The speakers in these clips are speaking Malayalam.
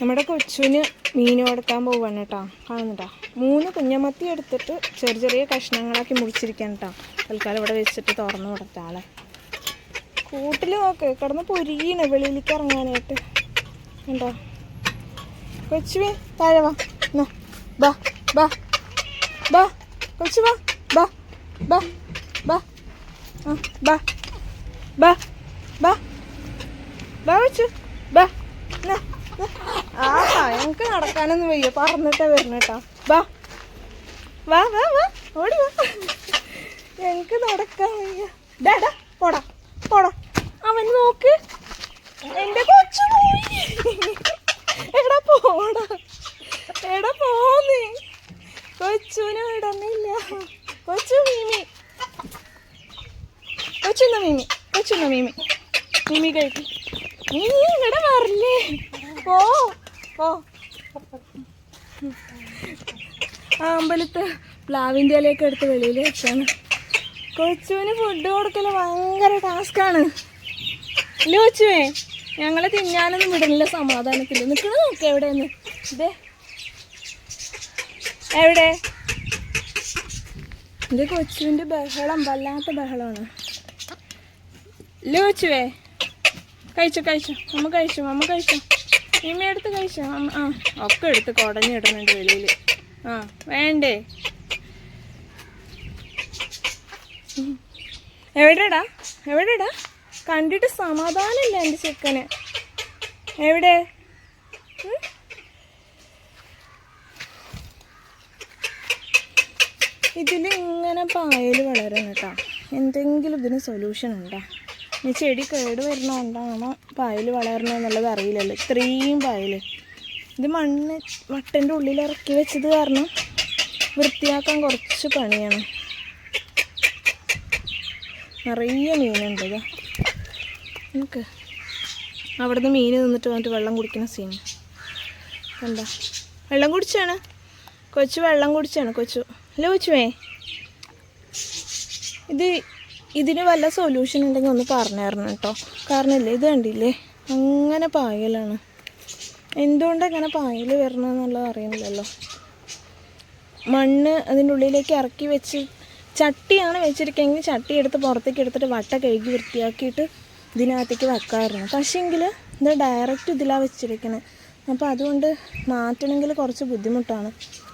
നമ്മുടെ കൊച്ചുവിന് മീൻ കൊടുക്കാൻ പോവാണ് കേട്ടോ. കാണുന്നുണ്ടോ? മൂന്ന് കുഞ്ഞമത്തി എടുത്തിട്ട് ചെറിയ ചെറിയ കഷ്ണങ്ങളാക്കി മുറിച്ചിരിക്കാൻ കേട്ടോ. തൽക്കാലം ഇവിടെ വെച്ചിട്ട് തുറന്നു കൊടുത്താളെ കൂട്ടിൽ നോക്ക് കിടന്ന് പൊരിയണ് വെളിയിലേക്ക് ഇറങ്ങാനായിട്ട്. കണ്ടോ? കൊച്ചുവേ താഴെ വാ. ബാ ബാ ബാ. കൊച്ചു വാ ബാ ബാ ബാ. ബാ ബാ ബാ. ബാ കൊച്ചു ബാ. എന്നാ, നടക്കാനൊന്നും വയ്യ. പറന്നിട്ടാ വരണ കേട്ടാ വാ. വാ വാ വാ. ഓടി വാ. ഞങ്ങക്ക് നടക്കാൻ വയ്യ. ഡാ പോടാ പോടാ. അവൻ നോക്ക്. എന്റെ കൊച്ചു പോയി എടാ പോടാ. എടാ പോന്നേ. കൊച്ചുവിനെ വിടണില്ല. കൊച്ചു മീമി. കൊച്ചുന്ന മീമി. കൊച്ചുന്ന മീമി. മീമി കഴിക്കും മീമി ഇവിടെ വരില്ലേ പോ. പോ. ആ അമ്പലത്ത് പ്ലാവിന്റെ ഇലയൊക്കെ എടുത്ത് വെളിയിൽ വെച്ചാണ്. കൊച്ചുവിന് ഫുഡ് കൊടുക്കൽ ഭയങ്കര ടാസ്ക്കാണ് അല്ലേ കൊച്ചുവേ ഞങ്ങളെ തിന്നാനൊന്നും വിടണില്ല സമാധാനത്തിൽ നിൽക്കണ നോക്കി എവിടെയെന്ന്. ഇതേ എവിടെ? ഇത് കൊച്ചുവിന്റെ ബഹളം വല്ലാത്ത ബഹളമാണ്. ഇല്ല കൊച്ചുവേ? കഴിച്ചു കഴിച്ചു. അമ്മ കഴിച്ചു അമ്മ കഴിച്ചു. ഇമ്മ എടുത്ത് കഴിച്ചാ? ആ. ഒക്കെ എടുത്ത് കുടഞ്ഞിടുന്നുണ്ട് വെളിയിൽ. ആ വേണ്ടേ? എവിടെടാ? എവിടെടാ? കണ്ടിട്ട് സമാധാനമില്ല എന്റെ ചെക്കന്. എവിടെ? ഇതിലിങ്ങനെ പായൽ വളരണം കേട്ടോ. എന്തെങ്കിലും ഇതിന് സൊല്യൂഷൻ ഉണ്ടോ? ഈ ചെടി കേട് വരുന്നതുകൊണ്ടാണോ പായൽ വളരണമെന്നുള്ളത് അറിയില്ലല്ലോ. ഇത്രയും പായൽ. ഇത് മണ്ണ് വട്ടന്റെ ഉള്ളിൽ ഇറക്കി വെച്ചത് കാരണം വൃത്തിയാക്കാൻ കുറച്ച് പണിയാണ്. നിറയെ മീനുണ്ട് ഇതാ. നമുക്ക് അവിടുന്ന് മീൻ നിന്നിട്ട് വന്നിട്ട് വെള്ളം കുടിക്കുന്ന സീൻ എന്താ വെള്ളം കുടിച്ചാണ്? കൊച്ചു വെള്ളം കുടിച്ചാണ് കൊച്ചു. അല്ല കൊച്ചുവേ ഇത് ഇതിന് വല്ല സൊല്യൂഷൻ ഉണ്ടെങ്കിൽ ഒന്ന് പറഞ്ഞു തരണം കേട്ടോ. കാരണം ഇല്ലേ ഇത് കണ്ടില്ലേ? അങ്ങനെ പായലാണ്. എന്തുകൊണ്ട് അങ്ങനെ പായൽ വരണമെന്നുള്ളത് അറിയണില്ലല്ലോ മണ്ണ് അതിന്റെ ഉള്ളിലേക്ക് ഇറക്കി വെച്ച് ചട്ടിയാണ് വെച്ചിരിക്കുകയെങ്കിൽ ചട്ടി എടുത്ത് പുറത്തേക്ക് എടുത്തിട്ട് വട്ട കഴുകി വൃത്തിയാക്കിയിട്ട് ഇതിനകത്തേക്ക് വെക്കാമായിരുന്നു. പക്ഷേങ്കിൽ ഇത് ഡയറക്റ്റ് ഇതിലാണ് വെച്ചിരിക്കണത് അപ്പോൾ അതുകൊണ്ട് മാറ്റണമെങ്കിൽ കുറച്ച് ബുദ്ധിമുട്ടാണ്.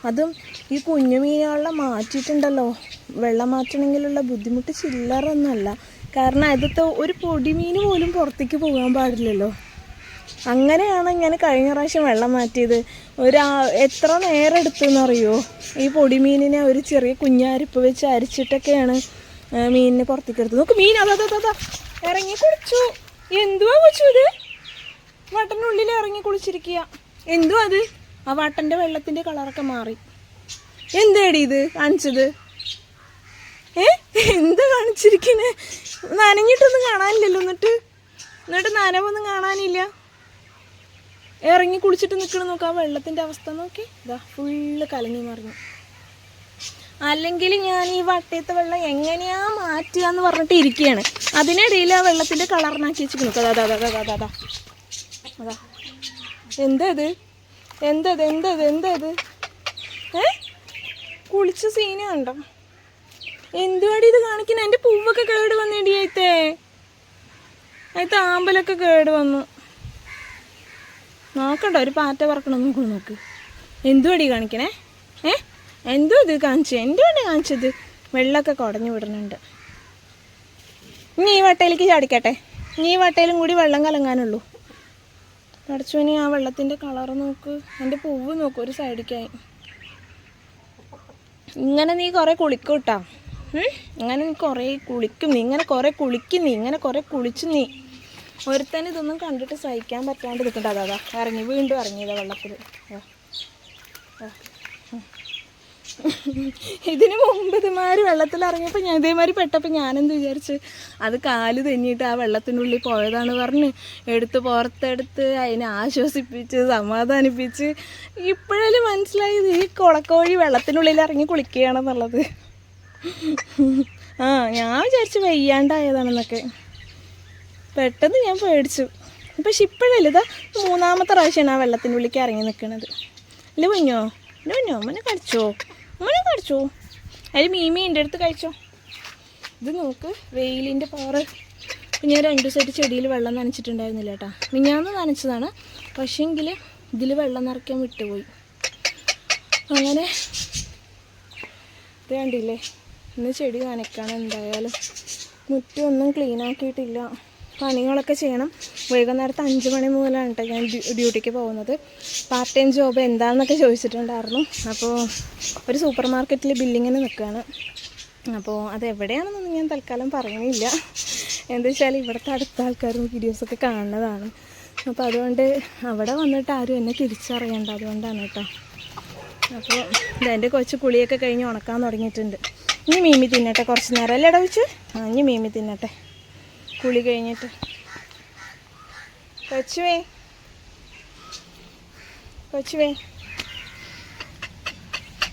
അതും ഈ കുഞ്ഞു മീനുകളെ മാറ്റിയിട്ടുണ്ടല്ലോ. വെള്ളം മാറ്റണമെങ്കിലുള്ള ബുദ്ധിമുട്ട് ചില്ലറൊന്നുമല്ല. കാരണം അതിലത്തെ ഒരു പൊടിമീൻ പോലും പുറത്തേക്ക് പോകാൻ പാടില്ലല്ലോ. അങ്ങനെയാണ് ഞാൻ കഴിഞ്ഞ പ്രാവശ്യം വെള്ളം മാറ്റിയത്. ഒരു എത്ര നേരം എടുത്തെന്നറിയോ? ഈ പൊടിമീനിനെ ഒരു ചെറിയ കുഞ്ഞാരിപ്പ് വെച്ച് അരിച്ചിട്ടൊക്കെയാണ് മീനിനെ പുറത്തേക്ക് എടുത്തത്. നോക്ക് മീൻ അതാ. ഇറങ്ങി കുറച്ചു. എന്തുവാ കൊച്ചു ഇത്? വട്ടനുള്ളിൽ ഇറങ്ങി കുളിച്ചിരിക്കുക. എന്തു അത്? ആ വട്ടന്റെ വെള്ളത്തിന്റെ കളറൊക്കെ മാറി. എന്തേടി ഇത്? കാണിച്ചത്. ഏ? എന്ത് കാണിച്ചിരിക്കണേ? നനഞ്ഞിട്ടൊന്നും കാണാനില്ലല്ലോ എന്നിട്ട്. എന്നിട്ട് നനവൊന്നും കാണാനില്ല. ഇറങ്ങി കുളിച്ചിട്ട് നിൽക്കണം നോക്കാം വെള്ളത്തിന്റെ വെള്ളത്തിന്റെ അവസ്ഥ നോക്കി. ഇതാ ഫുള്ള് കലങ്ങി മറിഞ്ഞു. അല്ലെങ്കിൽ ഞാൻ ഈ വട്ടയത്തെ വെള്ളം എങ്ങനെയാ മാറ്റുക എന്ന് പറഞ്ഞിട്ട് ഇരിക്കുകയാണ്. അതിനിടയിൽ ആ വെള്ളത്തിന്റെ കളറിനാക്കി വെച്ചിരിക്കുന്നു. അതാ അതാ അതാ അതാ അതാ അതാ. എന്തത്? എന്തത് എന്തത് ഇത് എന്താ ഇത് എന്താ ഇത് ഏ? കുളിച്ച സീന കണ്ടോ? എന്തുവാടി ഇത് കാണിക്കുന്ന? എന്റെ പൂവൊക്കെ കേട് വന്നിടി അയത്തേ. അയത്തെ ആമ്പലൊക്കെ കേട് വന്നു. നോക്കണ്ട ഒരു പാറ്റ പറക്കണം നോക്കൂ നോക്ക്. എന്തുവാടി കാണിക്കണേ ഏ? എന്തോ ഇത് കാണിച്ചത് എന്തുവാണ് കാണിച്ചത്? വെള്ളമൊക്കെ കുടഞ്ഞു വിടുന്നുണ്ട്. ഇനി ഈ വട്ടയിലേക്ക് ചാടിക്കട്ടെ. ഇനി ഈ വട്ടയിലും കൂടി വെള്ളം കലങ്ങാനുള്ളൂ. പഠിച്ചോനി ആ വെള്ളത്തിന്റെ കളർ നോക്ക്. എന്റെ പൂവ് നോക്ക് ഒരു സൈഡിക്കായി ഇങ്ങനെ നീ കുറേ കുളിക്കും കേട്ടോ ഇങ്ങനെ നീ കുറേ കുളിക്കും നീ ഇങ്ങനെ കുറേ കുളിക്കും നീ ഇങ്ങനെ കുറേ കുളിച്ചു നീ. ഒരുത്തൻ ഇതൊന്നും കണ്ടിട്ട് സഹിക്കാൻ പറ്റാണ്ട് നിൽക്കണ്ട. അതാ ഇറങ്ങി വീണ്ടും ഇറങ്ങിയതാ വെള്ളത്തിൽ. ഇതിന് മുമ്പ് ഇതുമാതിരി വെള്ളത്തിൽ ഇറങ്ങിയപ്പോൾ ഞാൻ ഇതേമാതിരി പെട്ടപ്പോൾ ഞാനെന്ത് വിചാരിച്ച് അത് കാൽ തെന്നിയിട്ട് ആ വെള്ളത്തിനുള്ളിൽ പോയതാണ് പറഞ്ഞ് എടുത്ത് പുറത്തെടുത്ത് അതിനെ ആശ്വസിപ്പിച്ച് സമാധാനിപ്പിച്ച് ഇപ്പോഴല്ലേ മനസ്സിലായത് ഈ കുളക്കോഴി വെള്ളത്തിനുള്ളിൽ ഇറങ്ങി കുളിക്കുകയാണെന്നുള്ളത്. ആ ഞാൻ വിചാരിച്ച് വയ്യാണ്ടായതാണെന്നൊക്കെ. പെട്ടെന്ന് ഞാൻ പേടിച്ചു. പക്ഷെ ഇപ്പോഴല്ല ഇതാ മൂന്നാമത്തെ പ്രാവശ്യമാണ് ആ വെള്ളത്തിന്റെ ഉള്ളിലേക്ക് ഇറങ്ങി നിൽക്കുന്നത് ഇല്ല കുഞ്ഞോ ഇല്ല കുഞ്ഞോ മുന്നെ കഴിച്ചോ മോനെ കഴിച്ചോ? അതിൽ മീമി എന്റെ അടുത്ത് കഴിച്ചോ? ഇത് നോക്ക് വെയിലിന്റെ പവർ ഞാൻ രണ്ട് ദിവസമായിട്ട് ചെടിയിൽ വെള്ളം നനച്ചിട്ടുണ്ടായിരുന്നില്ല കേട്ടോ മിഞ്ഞാന്ന് നനച്ചതാണ് പക്ഷേങ്കിൽ ഇതിൽ വെള്ളം നിറയ്ക്കാൻ വിട്ടുപോയി. അങ്ങനെ ഇത് കണ്ടില്ലേ? ഇന്ന് ചെടി നനയ്ക്കാൻ എന്തായാലും. മുറ്റമൊന്നും ക്ലീൻ ആക്കിയിട്ടില്ല. പണികളൊക്കെ ചെയ്യണം. വൈകുന്നേരത്തെ അഞ്ച് മണി മുതലാണ് കേട്ടോ ഞാൻ ഡ്യൂട്ടിക്ക് പോകുന്നത്. പാർട്ട് ടൈം ജോബ് എന്താണെന്നൊക്കെ ചോദിച്ചിട്ടുണ്ടായിരുന്നു. അപ്പോൾ ഒരു സൂപ്പർ മാർക്കറ്റിൽ ബില്ലിങ്ങിന് നിൽക്കുകയാണ് അപ്പോൾ അത് എവിടെയാണെന്നൊന്നും ഞാൻ തൽക്കാലം പറയുന്നില്ല. എന്താ വെച്ചാൽ ഇവിടുത്തെ അടുത്ത ആൾക്കാരും വീഡിയോസൊക്കെ കാണുന്നതാണ്. അപ്പോൾ അതുകൊണ്ട് അവിടെ വന്നിട്ട് ആരും എന്നെ തിരിച്ചറിയണ്ട. അതുകൊണ്ടാണ് കേട്ടോ അപ്പോൾ എന്റെ കൊച്ച് കുളിയൊക്കെ കഴിഞ്ഞ് ഉണക്കാൻ തുടങ്ങിയിട്ടുണ്ട്. ഇനി മീമി തിന്നട്ടെ കുറച്ച് നേരം. അല്ലേ ഇടവിച്ച് ആ ഇനി മീമി തിന്നട്ടെ. കുളി കഴിഞ്ഞിട്ട്. കൊച്ചുവേ. കൊച്ചുവേ.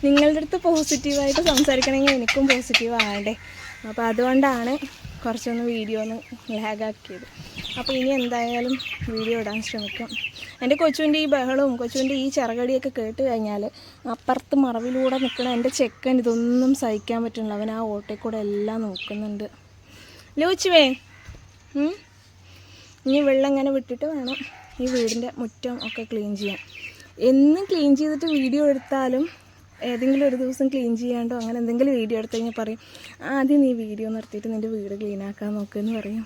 നിങ്ങളുടെ അടുത്ത് പോസിറ്റീവായിട്ട് സംസാരിക്കണമെങ്കിൽ എനിക്കും പോസിറ്റീവ് ആകണ്ടേ അപ്പോൾ അതുകൊണ്ടാണ് കുറച്ചൊന്ന് വീഡിയോ ഒന്ന് ലാഗാക്കിയത്. അപ്പോൾ ഇനി എന്തായാലും വീഡിയോ ഇടാൻ ശ്രമിക്കും. എന്റെ കൊച്ചുവിന്റെ ഈ ബഹളവും കൊച്ചുവിന്റെ ഈ ചിറകടിയൊക്കെ കേട്ട് കഴിഞ്ഞാൽ അപ്പുറത്ത് മറവിലൂടെ നിൽക്കണ എന്റെ ചെക്കൻ ഇതൊന്നും സഹിക്കാൻ പറ്റുന്നില്ല. അവൻ ആ ഓട്ടയിൽ കൂടെ എല്ലാം നോക്കുന്നുണ്ട്. ലൂച്ചുവേ? ഇനി വെള്ളം ഇങ്ങനെ വിട്ടിട്ട് വേണം ഈ വീടിന്റെ മുറ്റം ഒക്കെ ക്ലീൻ ചെയ്യാൻ. എന്നും ക്ലീൻ ചെയ്തിട്ട് വീഡിയോ എടുത്താലും ഏതെങ്കിലും ഒരു ദിവസം ക്ലീൻ ചെയ്യാണ്ടോ അങ്ങനെ എന്തെങ്കിലും വീഡിയോ എടുത്തു കഴിഞ്ഞാൽ പറയും ആദ്യം നീ വീഡിയോ നിർത്തിയിട്ട് നിന്റെ വീട് ക്ലീൻ ആക്കാൻ നോക്കുമെന്ന് പറയും.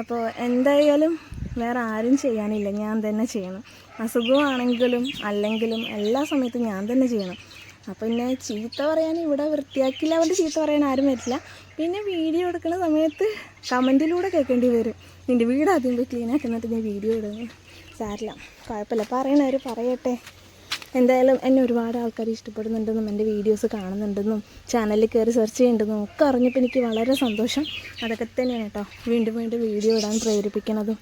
അപ്പോൾ എന്തായാലും വേറെ ആരും ചെയ്യാനില്ല ഞാൻ തന്നെ ചെയ്യണം. അസുഖമാണെങ്കിലും അല്ലെങ്കിലും എല്ലാ സമയത്തും ഞാൻ തന്നെ ചെയ്യണം. അപ്പോൾ പിന്നെ ചീത്ത പറയാൻ ഇവിടെ വൃത്തിയാക്കില്ല കൊണ്ട് ചീത്ത പറയാൻ ആരും വരില്ല. പിന്നെ വീഡിയോ എടുക്കുന്ന സമയത്ത് കമന്റിലൂടെ കേൾക്കേണ്ടി വരും. നിന്റെ വീട് ആദ്യം പോയി ക്ലീൻ ആക്കുന്നിട്ട് ഞാൻ വീഡിയോ ഇടുന്നു സാരില്ല കുഴപ്പമില്ല. പറയണവർ പറയട്ടെ. എന്തായാലും എന്നെ ഒരുപാട് ആൾക്കാർ ഇഷ്ടപ്പെടുന്നുണ്ടെന്നും എന്റെ വീഡിയോസ് കാണുന്നുണ്ടെന്നും ചാനലിൽ കയറി സെർച്ച് ചെയ്യുന്നുണ്ടെന്നും ഒക്കെ അറിഞ്ഞപ്പോൾ എനിക്ക് വളരെ സന്തോഷം. അതൊക്കെ തന്നെയാണ് കേട്ടോ. വീണ്ടും വീണ്ടും വീഡിയോ ഇടാൻ പ്രേരിപ്പിക്കണതും.